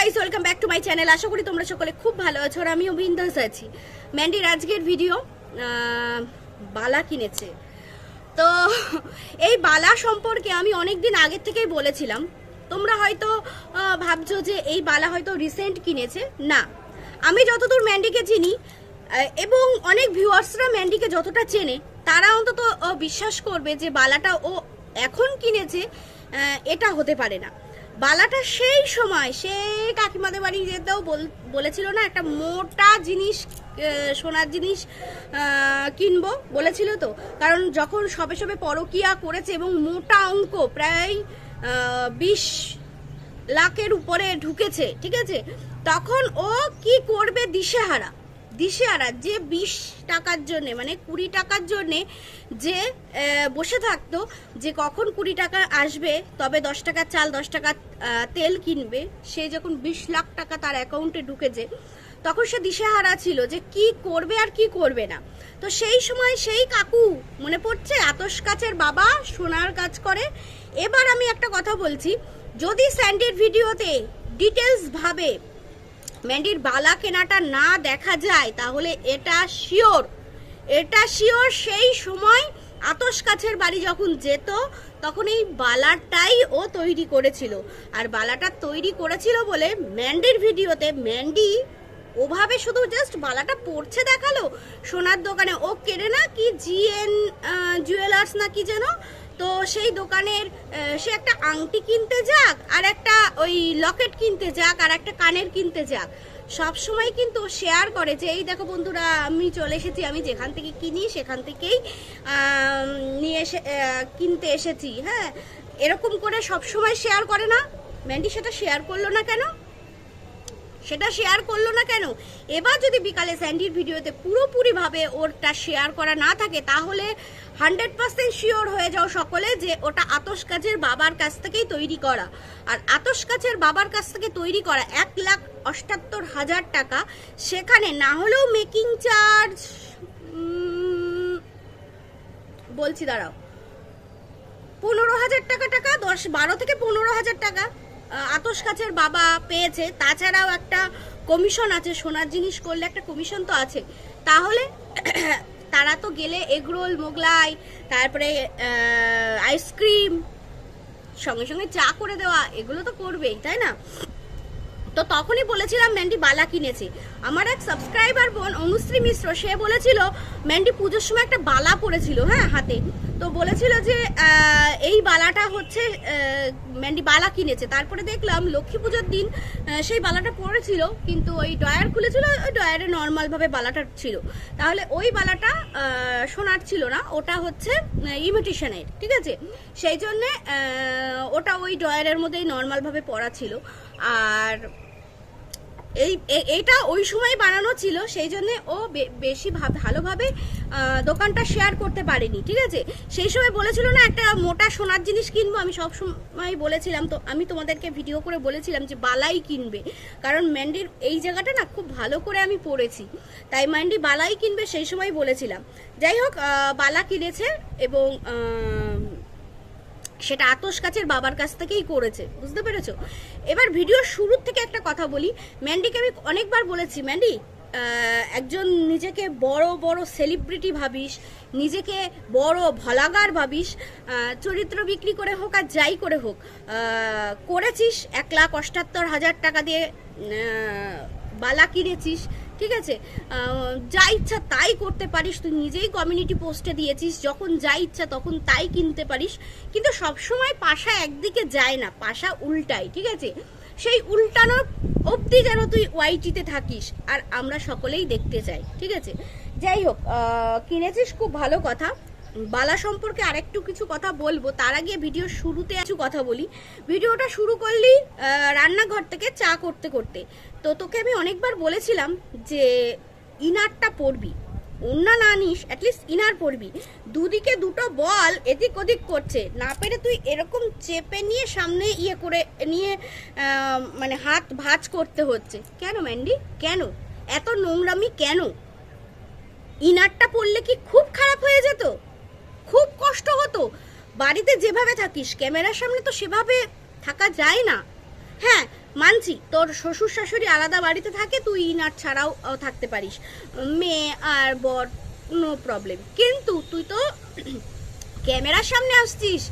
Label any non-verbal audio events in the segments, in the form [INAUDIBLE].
Guys welcome back to my channel আশা করি তোমরা সকলে খুব ভালো আছো আর আমিও বিন্দাস আছি। ম্যান্ডির আজকের ভিডিও বালা কিনেছে। তো, এই বালা সম্পর্কে আমি অনেক দিন আগের থেকেই বলেছিলাম। তোমরা হয়তো ভাবছ যে এই বালা হয়তো রিসেন্ট কিনেছে। না, আমি যতদূর ম্যান্ডিকে চিনি এবং অনেক ভিউয়ার্সরা ম্যান্ডিকে যতটা চেনে, তারা অন্তত বিশ্বাস করবে যে বালাটা ও এখন কিনেছে এটা হতে পারে না। বালাটা সেই সময় সে কাকিমাদের বাড়ি যেতেও বল- বলেছিল না, একটা মোটা জিনিস সোনার জিনিস কিনবো বলেছিল তো। কারণ যখন সবে সবে পরকিয়া করেছে এবং মোটা অঙ্ক প্রায় বিশ লাখের উপরে ঢুকেছে, ঠিক আছে? তখন ও কি করবে দিশেহারা? দিশেহারা যে বিশ টাকার জন্যে মানে কুড়ি টাকার জন্যে যে বসে থাকতো যে কখন কুড়ি টাকা আসবে তবে দশ টাকার চাল দশ আহ, তেল কিনবে সে যখন বিশ লাখ টাকা তার অ্যাকাউন্টে ঢুকেছে তখন সে দিশেহারা ছিল যে কি করবে আর কি করবে না। তো সেই সময় সেই কাকু মনে পড়ছে আতস কাছের বাবা সোনার কাজ করে। এবার আমি একটা কথা বলছি যদি স্যান্ডির ভিডিওতে ডিটেলস ভাবে ম্যান্ডির বালা কেনাটা না দেখা যায়, তাহলে এটা শিওর। এটা শিওর সেই সময় আতস কাছের বাড়ি যখন যেত, তখন এই বালাটাই ও তৈরি করেছিল। আর বালাটা তৈরি করেছিল বলে ম্যান্ডির ভিডিওতে ম্যান্ডি ওভাবে শুধু জাস্ট বালাটা পড়ছে দেখাল, সোনার দোকানে ও কেনে না কি জিএন জুয়েলার্স না কি যেন তো সেই দোকানের সে একটা আংটি কিনতে যাক, আর একটা ওই লকেট কিনতে যাক, আর একটা কানের কিনতে যাক। সব সময় কিন্তু শেয়ার করে যে, এই দেখো বন্ধুরা, আমি চলে এসেছি, আমি যেখান থেকে কিনি, সেখান থেকেই নিয়ে এসে কিনতে এসেছি। হ্যাঁ এরকম করে সব সময় শেয়ার করে না। ম্যান্ডি সেটা শেয়ার করল না কেন? সেটা শেয়ার করল না কেন? এবার যদি বিকালে স্যান্ডির ভিডিওতে পুরোপুরিভাবে ওরটা শেয়ার করা না থাকে, তাহলে হান্ড্রেড পার্সেন্ট শিওর হয়ে যাও সকলে যে ওটা আতস কাজের বাবার কাছ থেকেই তৈরি করা। আর আতস কাছের বাবার কাছ থেকে তৈরি করা এক লাখ অষ্টাত্তর হাজার টাকা, সেখানে না হলেও মেকিং চার্জ বলছি দাঁড়াও। পনেরো হাজার টাকা টাকা, দশ বারো থেকে পনেরো হাজার টাকা। আতস কাছের বাবা পেয়েছে। তাছাড়াও একটা কমিশন আছে, সোনার জিনিস করলে একটা কমিশন তো আছে। তাহলে [CLEARS THROAT] তারা তো গেলে এগরোল মোগলাই, তারপরে আইসক্রিম, সঙ্গে সঙ্গে চা করে দেওয়া, এগুলো তো করবেই, তাই না? তো তখনই বলেছিলাম ম্যান্ডি বালা কিনেছে। আমার এক সাবস্ক্রাইবার বোন অনুশ্রী মিশ্র, সে বলেছিল ম্যান্ডি পুজোর সময় একটা বালা পরেছিল হ্যাঁ হাতে। তো বলেছিল যে এই বালাটা হচ্ছে ম্যান্ডি বালা কিনেছে। তারপরে দেখলাম, লক্ষ্মী পুজোর দিন সেই বালাটা পরেছিল, কিন্তু ওই ডয়ার খুলেছিল, ওই ডয়ারে নর্মালভাবে বালাটা ছিল। তাহলে ওই বালাটা সোনার ছিল না, ওটা হচ্ছে ইমিটেশনের ঠিক আছে? সেই জন্যে ওটা ওই ডয়ারের মধ্যেই নর্মালভাবে পরা ছিল। আর এই এটা ওই সময় বানানো ছিল, সেই জন্য ও বেশি ভালোভাবে দোকানটা শেয়ার করতে পারেনি, ঠিক আছে? সেই সময় বলেছিল না, একটা মোটা সোনার জিনিস কিনবো, আমি সব সময় বলেছিলাম তো, আমি তোমাদেরকে ভিডিও করে বলেছিলাম যে বালাই কিনবে, কারণ ম্যান্ডির এই জায়গাটা না খুব ভালো করে আমি পড়েছি, তাই ম্যান্ডি বালাই কিনবে সেই সময় বলেছিলাম। যাই হোক বালা কিনেছে এবং সেটা আতস কাছের বাবার কাছ থেকেই করেছে, বুঝতে পেরেছ? এবার ভিডিওর শুরুর থেকে একটা কথা বলি। ম্যান্ডিকে আমি অনেকবার বলেছি, ম্যান্ডি একজন নিজেকে বড় বড় সেলিব্রিটি ভাবিস, নিজেকে বড় ভলাগার ভাবিস চরিত্র বিক্রি করে হোক আর যাই করে হোক করেছিস, এক লাখ অষ্টাত্তর হাজার টাকা দিয়ে বালা কিনেছিস ঠিক আছে? যা ইচ্ছা তাই করতে পারিস। তুই নিজেই কমিউনিটি পোস্টে দিয়েছিস। যখন যা ইচ্ছা তখন তাই কিনতে পারিস। কিন্তু সবসময় পাশা একদিকে যায় না, পাশা উল্টায়, ঠিক আছে? সেই উল্টানোর অবধি যেন তুই ওয়াইটিতে থাকিস, আর আমরা সকলেই দেখতে চাই, ঠিক আছে? যাই হোক কিনেছিস খুব ভালো কথা। বালা সম্পর্কে আরেকটু কিছু কথা বলব। তার আগে ভিডিও শুরুতে কিছু কথা বলি। ভিডিওটা শুরু করলি রান্নাঘর থেকে চা করতে করতে। তো তোকে আমি অনেকবার বলেছিলাম যে ইনারটা পড়বি ওন্না না নিস অ্যাটলিস্ট ইনার পরবি। দুদিকে দুটো বল এদিক ওদিক করছে। না পেরে তুই এরকম চেপে নিয়ে সামনে ইয়ে করে নিয়ে মানে হাত ভাঁজ করতে হচ্ছে। কেন ম্যান্ডি কেন? এত নোংরামি কেন? ইনারটা পরলে কি খুব খারাপ হয়ে যেত খুব কষ্ট হতো বাড়িতে যেভাবে থাকিস, ক্যামেরার সামনে তো সেভাবে থাকা যায় না। হ্যাঁ মানছি, তোর শ্বশুর শাশুড়ি আলাদা বাড়িতে থাকে, তুই ইনার ছাড়াও থাকতে পারিস। মেয়ে আর বর নো প্রবলেম কিন্তু তুই তো [CLEARS THROAT] ক্যামেরার সামনে আসছিস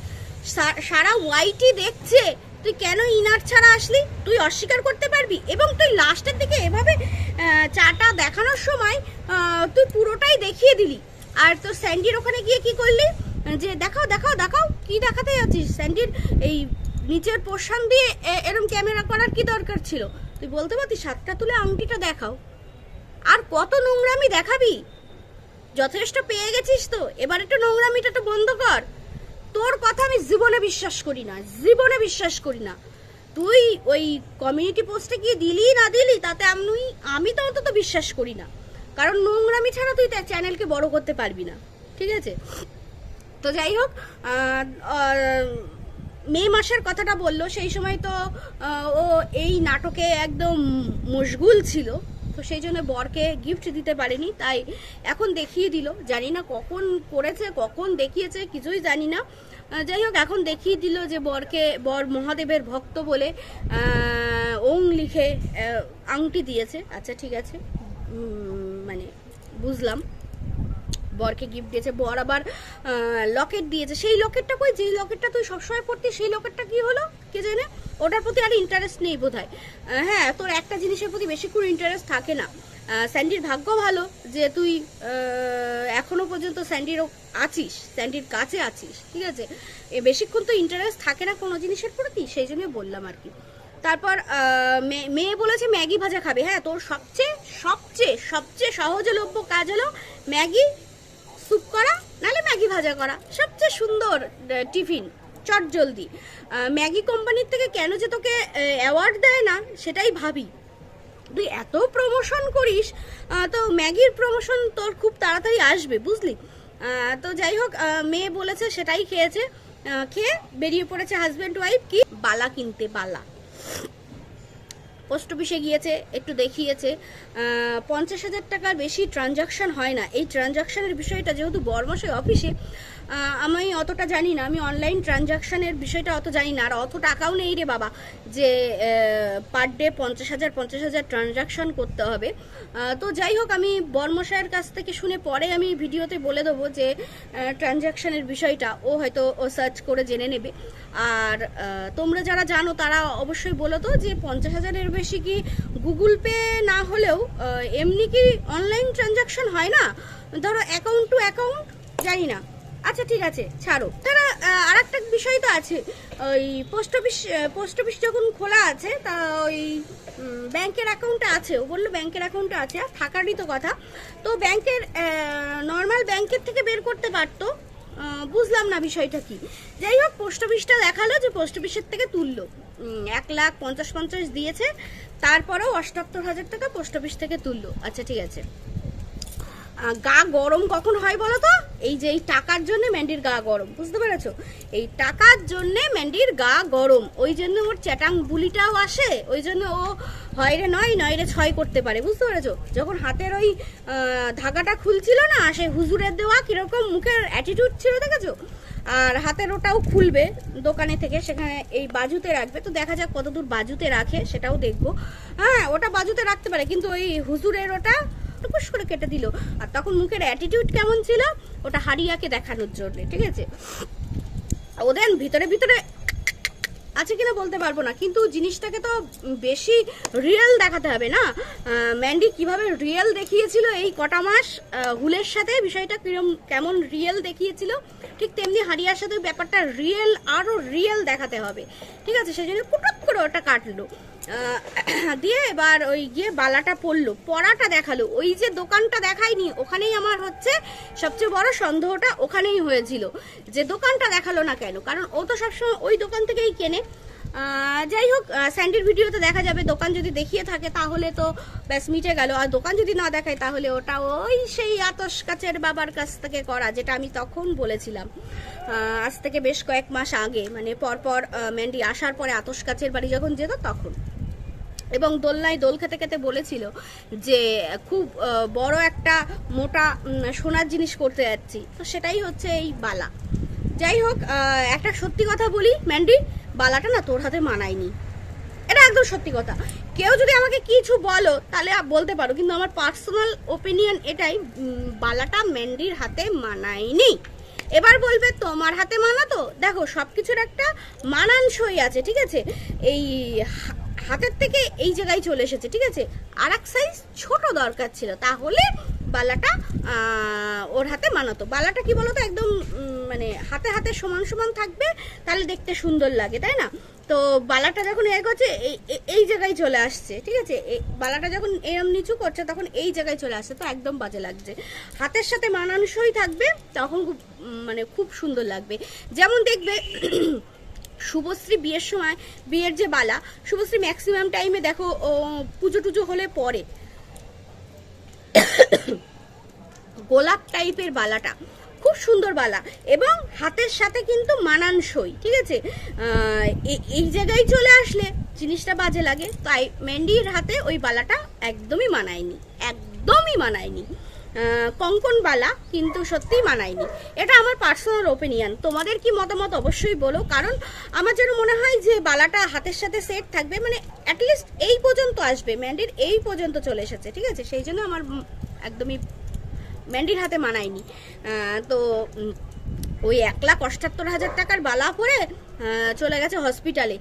সারা ওয়াইটি দেখছে, তুই কেন ইনার ছাড়া আসলি? তুই অস্বীকার করতে পারবি? এবং তুই লাস্টের দিকে এভাবে চাটা দেখানোর সময় তুই পুরোটাই দেখিয়ে দিলি। আর তোর স্যান্ডির ওখানে গিয়ে কি করলি? যে দেখাও দেখাও দেখাও, কি দেখাতে যাচ্ছিস? স্যান্ডির এই নিচের পোর্শন দিয়ে এরম ক্যামেরা করার কি দরকার ছিল? তুই বলতে পারতিস সাতটা তুলে আংটিটা দেখাও। আর কত নোংরামি দেখাবি? যথেষ্ট পেয়ে গেছিস তো। এবার একটু নোংরামিটা তো বন্ধ কর। তোর কথা আমি জীবনে বিশ্বাস করি না, জীবনে বিশ্বাস করি না। তুই ওই কমিউনিটি পোস্টে গিয়ে দিলি না দিলি, তাতে আমি আমি তো অন্তত বিশ্বাস করি না। কারণ নোংরামি ছাড়া তুই চ্যানেলকে বড় করতে পারবি না। ঠিক আছে? তো যাই হোক মে মাসের কথাটা বলল, সেই সময় তো ও এই নাটকে একদম মশগুল ছিল, তো সেই জন্য বরকে গিফট দিতে পারেনি, তাই এখন দেখিয়ে দিল। জানি না কখন করেছে, কখন দেখিয়েছে, কিছুই জানি না। যাই হোক, এখন দেখিয়ে দিল যে বরকে, বর মহাদেবের ভক্ত বলে ওং লিখে আংটি দিয়েছে। আচ্ছা ঠিক আছে। মানে বুঝলাম। বরকে গিফট দিয়েছে, বর আবার লকেট দিয়েছে। সেই লকেটটা কই? যেই লকেটটা তুই সবসময় পড়তি সেই লকেটটা কি হলো? কে জানে? ওটার প্রতি আর ইন্টারেস্ট নেই বোধ হয়, তোর একটা জিনিসের প্রতি বেশি করে ইন্টারেস্ট থাকে না। স্যান্ডির ভাগ্য ভালো যে তুই এখনও পর্যন্ত স্যান্ডিরও আছিস, স্যান্ডির কাছে আছিস, ঠিক আছে? এ বেশিক্ষণ তো ইন্টারেস্ট থাকে না কোনো জিনিসের প্রতি, সেই জন্য বললাম আর কি। তারপর মেয়ে বলেছে ম্যাগি ভাজা খাবে। হ্যাঁ তোর সবচেয়ে সবচেয়ে সবচেয়ে সহজলভ্য কাজ হলো ম্যাগি স্যুপ করা, নাহলে ম্যাগি ভাজা করা। সবচেয়ে সুন্দর টিফিন, চট জলদি। ম্যাগি কোম্পানির থেকে কেন যে তোকে অ্যাওয়ার্ড দেয় না, সেটাই ভাবি। তুই এত প্রমোশন করিস তো ম্যাগির প্রমোশন তোর খুব তাড়াতাড়ি আসবে, বুঝলি? তো যাই হোক মেয়ে বলেছে, সেটাই খেয়েছে। খেয়ে বেরিয়ে পড়েছে হাজব্যান্ড ওয়াইফ কি? বালা কিনতে বালা। পোস্ট অফিসে গিয়েছে, একটু দেখিয়েছে। পঞ্চাশ হাজার টাকার বেশি ট্রানজাকশন হয় না। এই ট্রানজাকশনের বিষয়টা যেহেতু বরমাসের অফিসে আমি অতটা জানি না। আমি অনলাইন ট্রানজাকশনের বিষয়টা অত জানি না। আর অত টাকাও নেই রে বাবা যে পার ডে পঞ্চাশ হাজার পঞ্চাশ হাজার ট্রানজাকশন করতে হবে। তো যাই হোক, আমি বর্মশায়ের কাছ থেকে শুনে পরে আমি ভিডিওতে বলে দেবো যে ট্রানজাকশনের বিষয়টা। ও হয়তো ও সার্চ করে জেনে নেবে। আর তোমরা যারা জানো, তারা অবশ্যই বলো তো যে পঞ্চাশ হাজারের বেশি কি গুগল পে না হলেও এমনি কি অনলাইন ট্রানজাকশন হয় না? ধরো অ্যাকাউন্ট টু অ্যাকাউন্ট জানি না। আচ্ছা ঠিক আছে, ছাড়ো। তারা আর একটা বিষয় তো আছে। ওই পোস্ট অফিস পোস্ট অফিস যখন খোলা আছে, তা ওই ব্যাংকের অ্যাকাউন্টে আছে। ও বলল ব্যাংকের অ্যাকাউন্টে আছে, আর থাকারই তো কথা। তো ব্যাংকের নর্মাল ব্যাংকের থেকে বের করতে পারতো। বুঝলাম না বিষয়টা কি। যাই হোক, পোস্ট অফিসটা দেখাল যে পোস্ট অফিসের থেকে তুললো। এক লাখ পঞ্চাশ পঞ্চাশ দিয়েছে, তারপরেও অষ্টাত্তর হাজার টাকা পোস্ট অফিস থেকে তুললো। আচ্ছা ঠিক আছে। গা গরম কখন হয় বলো তো? এই যে এই টাকার জন্য ম্যান্ডির গা গরম, বুঝতে পেরেছ? এই টাকার জন্য ম্যান্ডির গা গরম, ওই জন্য ওর চ্যাটাং বুলিটাও আসে, ওই জন্য ও হয় রে নয় নয় রে ছয় করতে পারে, বুঝতে পেরেছ? যখন হাতের ওই ধাগাটা খুলছিল না, সে হুজুরের দেওয়া কীরকম মুখের অ্যাটিটিউড ছিল, দেখেছ? আর হাতের ওটাও খুলবে দোকানে থেকে, সেখানে এই বাজুতে রাখবে, তো দেখা যাক কতদূর বাজুতে রাখে, সেটাও দেখব। হ্যাঁ ওটা বাজুতে রাখতে পারে, কিন্তু ওই হুজুরের ওটা টুকুস করে কেটে দিল। আর তখন মুখের অ্যাটিটিউড কেমন ছিল? ওটা হারিয়াকে দেখানোর জন্য, ঠিক আছে? ওদের ভিতরে ভিতরে আছে কিনা বলতে পারব না, কিন্তু জিনিসটাকে তো বেশি রিয়েল দেখাতে হবে না। ম্যান্ডি কীভাবে রিয়েল দেখিয়েছিল এই কটা মাস হুলের সাথে বিষয়টা কিরম, কেমন রিয়েল দেখিয়েছিল, ঠিক তেমনি হারিয়ার সাথে ব্যাপারটা রিয়েল আরও রিয়েল দেখাতে হবে। ঠিক আছে, সেই জন্য কুটুক করে ওটা কাটলো। [COUGHS] দিয়ে এবার ওই গিয়ে বালাটা পড়ল, পড়াটা দেখাল। ওই যে দোকানটা দেখায়নি, ওখানেই আমার হচ্ছে সবচেয়ে বড় সন্দেহটা ওখানেই হয়েছিল। যে দোকানটা দেখাল না কেন? কারণ ও তো সবসময় ওই দোকান থেকেই কেনে। যাই হোক স্যান্ডির ভিডিওতে দেখা যাবে, দোকান যদি দেখিয়ে থাকে তাহলে তো ব্যাস মিটে গেল। আর দোকান যদি না দেখায় তাহলে ওটা ওই সেই আতস কাছের বাবার কাছ থেকে করা, যেটা আমি তখন বলেছিলাম। আজ থেকে বেশ কয়েক মাস আগে মানে পরপর ম্যান্ডি আসার পরে আতস কাছের বাড়ি যখন যেত তখন। এবং দোলনায় দোল খেতে খেতে বলেছিল যে, খুব বড় একটা মোটা সোনার জিনিস করতে যাচ্ছি। তো সেটাই হচ্ছে এই বালা। যাই হোক একটা সত্যি কথা বলি, ম্যান্ডি, বালাটা না তোর হাতে মানায়নি। এটা একদম সত্যি কথা। কেউ যদি আমাকে কিছু বলো, তাহলে বলতে পারো, কিন্তু আমার পার্সোনাল ওপিনিয়ন এটাই বালাটা ম্যান্ডির হাতে মানায়নি। এবার বলবে, তোমার হাতে মানাতো দেখো সব কিছুর একটা মানানসই আছে, ঠিক আছে? এই হাতের থেকে এই জায়গায় চলে এসেছে, ঠিক আছে? আর এক সাইজ ছোট দরকার ছিল, তাহলে বালাটা ওর হাতে মানাতো বালাটা কি বলতো? একদম মানে হাতে হাতে সমান সমান থাকবে, তাহলে দেখতে সুন্দর লাগে, তাই না? তো বালাটা যখন এ করছে এই- জায়গায় চলে আসছে, ঠিক আছে? বালাটা যখন এরম নিচু করছে, তখন এই জায়গায় চলে আসছে, তো একদম বাজে লাগছে। হাতের সাথে মানানসই থাকবে, তখন খুব মানে খুব সুন্দর লাগবে। যেমন দেখবে শুভশ্রী বিয়ের সময়, বিয়ের যে বালা, শুভশ্রী ম্যাক্সিমাম টাইমে দেখো পুজো টুজো হলে পরে। গোলাপ টাইপের বালাটা। খুব সুন্দর বালা এবং হাতের সাথে কিন্তু মানানসই, ঠিক আছে? এই জায়গায় চলে আসলে জিনিসটা বাজে লাগে, তাই ম্যান্ডির হাতে ওই বালাটা একদমই মানায়নি একদমই মানায়নি। আহ, কঙ্কন বালা কিন্তু সত্যিই মানায়নি। এটা আমার পার্সোনাল ওপিনিয়ন তোমাদের কি মতামত অবশ্যই বলো কারণ আমার যেন মনে হয় যে বালাটা হাতের সাথে সেট থাকবে মানে অ্যাটলিস্ট এই পর্যন্ত আসবে ম্যান্ডির এই পর্যন্ত চলে এসেছে ঠিক আছে? সেই জন্য আমার একদমই ম্যান্ডির হাতে মানায়নি। তো ওই এক লাখ অষ্টাত্তর হাজার টাকার বালা পরে চলে গেছে হসপিটালে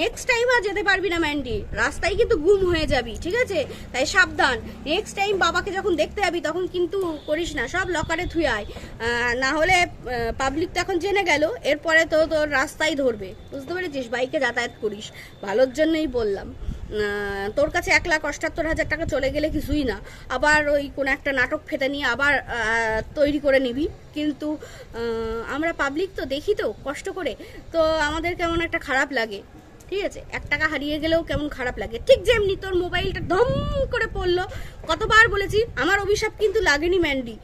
নেক্সট টাইম আর যেতে পারবি না ম্যান্ডি রাস্তায় কিন্তু গুম হয়ে যাবি, ঠিক আছে? তাই সাবধান। নেক্সট টাইম বাবাকে যখন দেখতে যাবি, তখন কিন্তু করিস না, সব লকারে থুই আয়। না হলে পাবলিক তো এখন জেনে গেল, এরপরে তো তোর রাস্তায় ধরবে। বুঝতে পেরেছিস? বাইকে যাতায়াত করিস। ভালোর জন্যই বললাম। তোর কাছে এক লাখ অষ্টাত্তর হাজার টাকা চলে গেলে কিছুই না। আবার ওই কোনো একটা নাটক ফেটে নিয়ে আবার তৈরি করে নিবি। কিন্তু আমরা পাবলিক তো দেখি তো, কষ্ট করে। তো আমাদের কেমন একটা খারাপ লাগে। ঠিক আছে? এক টাকা হারিয়ে গেলেও কেমন খারাপ লাগে। ঠিক যেমনি তোর মোবাইলটা ধম করে পড়ল কতবার বলেছি আমার অভিশাপ কিন্তু লাগেনি ম্যান্ডি।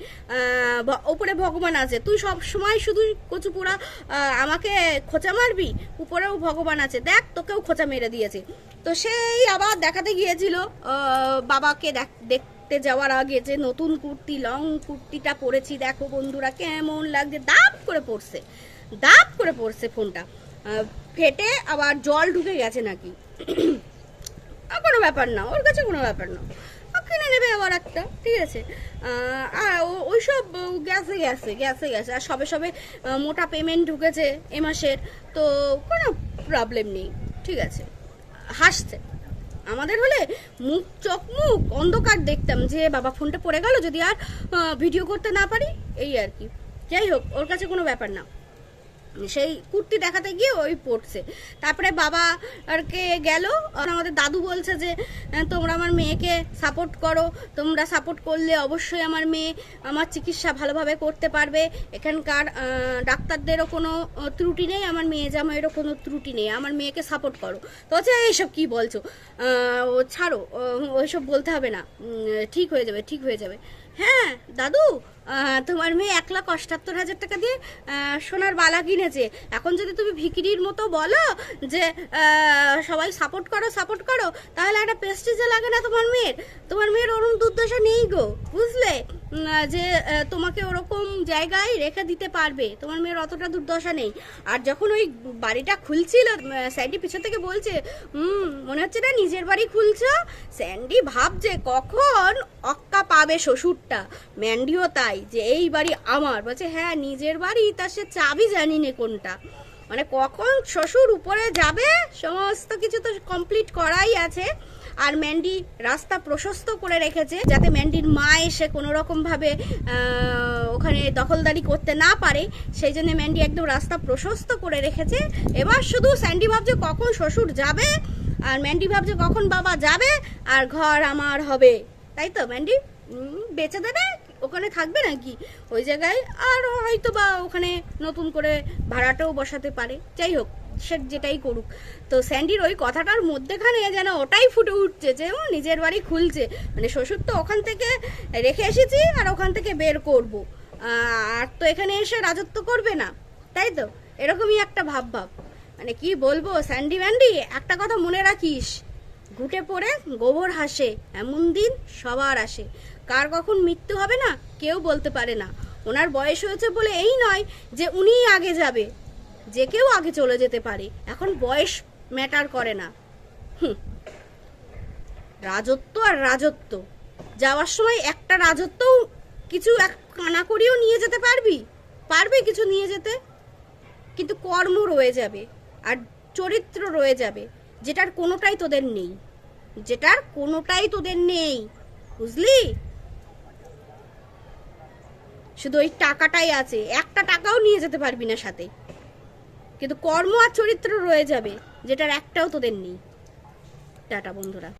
ওপরে ভগবান আছে। তুই সব সময় শুধু কচু পোড়া আহ, আমাকে খোঁচা মারবি? উপরেও ভগবান আছে। দেখ তোকেও খোঁচা মেরে দিয়েছে। তো সেই আবার দেখাতে গিয়েছিল বাবাকে দেখ- দেখতে যাওয়ার আগে যে নতুন কুর্তি লং কুর্তিটা পরেছি। দেখো বন্ধুরা কেমন লাগছে। দাপ করে পড়ছে। দাপ করে পড়ছে ফোনটা। ফেটে আবার জল ঢুকে গেছে নাকি? কোনো ব্যাপার না, ওর কাছে কোনো ব্যাপার না। কিনে নেবে আবার একটা, ঠিক আছে? আর ও- ওইসব গ্যাসে গেছে গ্যাসে গেছে আর সবে সবে মোটা পেমেন্ট ঢুকেছে এ মাসের, তো কোনো প্রবলেম নেই, ঠিক আছে? হাসছে। আমাদের হলে মুখ চোখ মুখ অন্ধকার দেখতাম যে বাবা ফোনটা পড়ে গেল, যদি আর ভিডিও করতে না পারি, এই আর কি। যাই হোক, ওর কাছে কোনো ব্যাপার না। সেই কুর্তি দেখাতে গিয়ে ওই পড়ছে। তারপরে বাবা আরকে গেল আমাদের দাদু বলছে যে তোমরা আমার মেয়েকে সাপোর্ট করো। তোমরা সাপোর্ট করলে অবশ্যই আমার মেয়ে আমার চিকিৎসা ভালোভাবে করতে পারবে। এখানকার ডাক্তারদেরও কোনো ত্রুটি নেই, আমার মেয়ে জামাইয়েরও কোনো ত্রুটি নেই। আমার মেয়েকে সাপোর্ট করো। তো হচ্ছে এইসব কী বলছো? ছাড়ো ওইসব বলতে হবে না। ঠিক হয়ে যাবে, ঠিক হয়ে যাবে। হ্যাঁ দাদু তোমার মেয়ে এক লাখ অষ্টাত্তর হাজার টাকা দিয়ে সোনার বালা কিনেছে। এখন যদি তুমি ভিকিরির মতো বলো যে সবাই সাপোর্ট করো সাপোর্ট করো, তাহলে একটা পেস্টিজে লাগে না তোমার মেয়ের। তোমার মেয়ের ওরকম দুর্দশা নেই গো, বুঝলে? যে তোমাকে ওরকম জায়গায় রেখে দিতে পারবে, তোমার মেয়ের অতটা দুর্দশা নেই। আর যখন ওই বাড়িটা খুলছিল স্যান্ডি পিছন থেকে বলছে, হুম, মনে হচ্ছে না নিজের বাড়ি খুলছ? স্যান্ডি ভাবছে, কখন অক্কা পাবে শ্বশুরটা ম্যান্ডিও তাই যে, এই বাড়ি আমার। বলছে হ্যাঁ নিজের বাড়ি, তা সে চাবি জানি নে কোনটা। মানে কখন শ্বশুর উপরে যাবে, সমস্ত কিছু তো কমপ্লিট করাই আছে। আর ম্যান্ডি রাস্তা প্রশস্ত করে রেখেছে, যাতে ম্যান্ডির মা এসে কোনো রকম ভাবে ওখানে দখলদারি করতে না পারে। সেই জন্য ম্যান্ডি একদম রাস্তা প্রশস্ত করে রেখেছে। এবার শুধু স্যান্ডি ভাবছে কখন শ্বশুর যাবে, আর ম্যান্ডি ভাবছে কখন বাবা যাবে, আর ঘর আমার হবে। তাই তো, ম্যান্ডি? বেচে দেবে? ওখানে থাকবে নাকি? ওই জায়গায় আর হয়তো বা ওখানে নতুন করে ভাড়াটাও বসাতে পারে। যাই হোক, সে যেটাই করুক। তো স্যান্ডির ওই কথাটার মধ্যেখানে যেন ওটাই ফুটে উঠছে যে ও নিজের বাড়ি খুলছে। মানে শ্বশুর তো ওখান থেকে রেখে এসেছি আর ওখান থেকে বের করব। আর তো এখানে এসে রাজত্ব করবে না, তাই তো? এরকমই একটা ভাব ভাব মানে কি বলব, স্যান্ডি ম্যান্ডি, একটা কথা মনে রাখিস। ঘুটে পড়ে গোবর হাসে, এমন দিন সবার আসে। কার কখন মৃত্যু হবে না, কেউ বলতে পারে না। ওনার বয়স হয়েছে বলে এই নয় যে উনিই আগে যাবে, যে কেউ আগে চলে যেতে পারে। এখন বয়স ম্যাটার করে না। রাজত্ব আর রাজত্ব। যাওয়ার সময় একটা রাজত্বও কিছু এক কানা করিও নিয়ে যেতে পারবি? পারবে কিছু নিয়ে যেতে? কিন্তু কর্ম রয়ে যাবে আর চরিত্র রয়ে যাবে, যেটার কোনোটাই তোদের নেই। যেটার কোনোটাই তোদের নেই। বুঝলি? শুধু ওই টাকাটাই আছে, একটা টাকাও নিয়ে যেতে পারবি না সাথে। কিন্তু কর্ম আর চরিত্র রয়ে যাবে, যেটার একটাও তোদের নেই। টাটা বন্ধুরা।